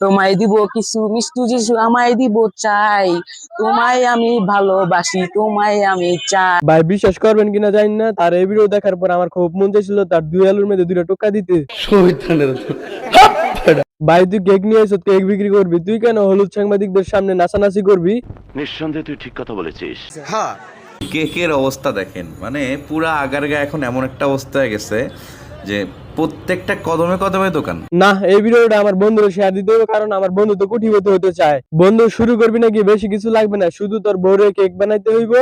তোমায় দিব কিছু মিষ্টি যিশু আমায় দিব চাই। তোমায় আমি ভালোবাসি তোমায় আমি চাই। ভাই বিশ্বাস করবেন কিনা জানি না তার এই ভিডিও দেখার পর আমার খুব মন চাইছিল তার দুই আলুর মধ্যে দুইটা টোকা দিতে। ভাই তুই কেক নিয়ে এসে কেক বিক্রি করবি। তুই কেন হলুদ সাংবাদিকদের সামনে নাচানাচি করবি? নিঃসন্দেহে তুই ঠিক কথা বলেছিস। হ্যাঁ। কেকের অবস্থা দেখেন মানে পুরা আগারগা এখন এমন একটা অবস্থা হয়ে গেছে যে প্রত্যেকটা কদমে কদমে দোকান। না এই ভিডিওটা আমার বন্ধুরা শেয়ার দিতে হবে কারণ আমার বন্ধু তো কোটিপতি হতে চায়। বন্ধু শুরু করবি নাকি? বেশি কিছু লাগবে না। শুধু তোর বউরে কেক বানাইতে হইব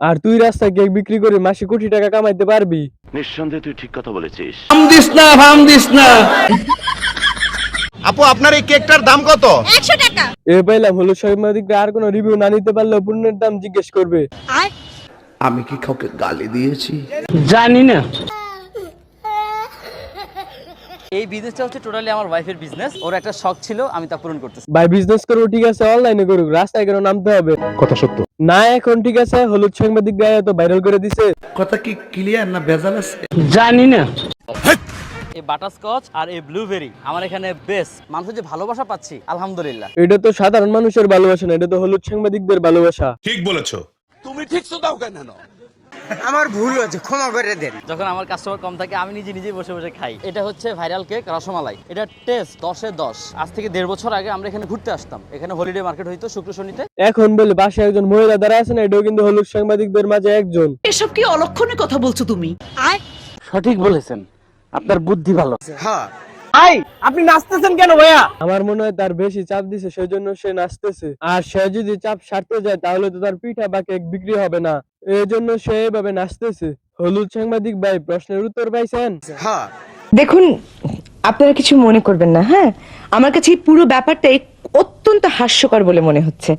আর তুই রাস্তায় কেক বিক্রি করে মাসে কোটি টাকা কামাইতে পারবি। নিঃসন্দেহে তুই ঠিক কথা বলেছিস। ফাম দিস না ফাম দিস না। আপু আপনার এই কেকটার দাম কত? 100 টাকা। এ পাইলাম হলুদ সাংবাদিকরা আর কোনো রিভিউ না নিতে পারলেও পণ্যের দাম জিজ্ঞেস করবে। আমি কি কাউকে গালি দিয়েছি? এই বিজনেসটা হচ্ছে টোটালি আমার ওয়াইফের বিজনেস ওর একটা শখ ছিল আমি তা পূরণ করতেছি। ভাই বিজনেস করব ঠিক আছে? অনলাইনে করুক রাস্তায় কেন নামতে হবে। কথা সত্য। না এখন ঠিক আছে হলুদ সাংবাদিক গায়ে তো ভাইরাল করে দিছে। কথা কি ক্লিয়ার না ভেজাল আছে? এই বাটারস্কচ আর এই ব্লুবেরি আমার এখানে বেস্ট মানুষের যে ভালোবাসা পাচ্ছি আলহামদুলিল্লাহ। এটা তো সাধারণ মানুষের ভালোবাসা না এটা তো হলুদ সাংবাদিকদের ভালোবাসা। যখন আমার কাস্টমার কম থাকে আমি নিজে নিজে বসে বসে খাই। এটা হচ্ছে ভাইরাল কেক রসমালাই। এটা টেস্ট দশে দশ। আজ থেকে দেড় বছর আগে আমরা এখানে ঘুরতে আসতাম। এখানে হলিডে মার্কেট হইতো শুক্র শনিতে। এখন বলে পাশে একজন মহিলা দ্বারা আছে না এটাও কিন্তু হলুদ সাংবাদিকদের মাঝে একজন। এসব কি অলক্ষণে কথা বলছো তুমি? সঠিক বলেছেন। আপনার বুদ্ধি ভালো। হ্যাঁ। আপনি নাচতেছেন কেন ভাইয়া? আমার মনে হয় তার বেশি চাপ দিছে সেই জন্য সে নাচতেছে। আর সে যদি চাপ সারতে যায় তাহলে তো তার পিঠা বা কেক বিক্রি হবে না। এই জন্য সে এভাবে নাচতেছে। হলুদ সাংবাদিক ভাই প্রশ্নের উত্তর পাইছেন? দেখুন আপনারা কিছু মনে করবেন না হ্যাঁ? আমার কাছে এই পুরো ব্যাপারটাই অত্যন্ত হাস্যকর বলে মনে হচ্ছে।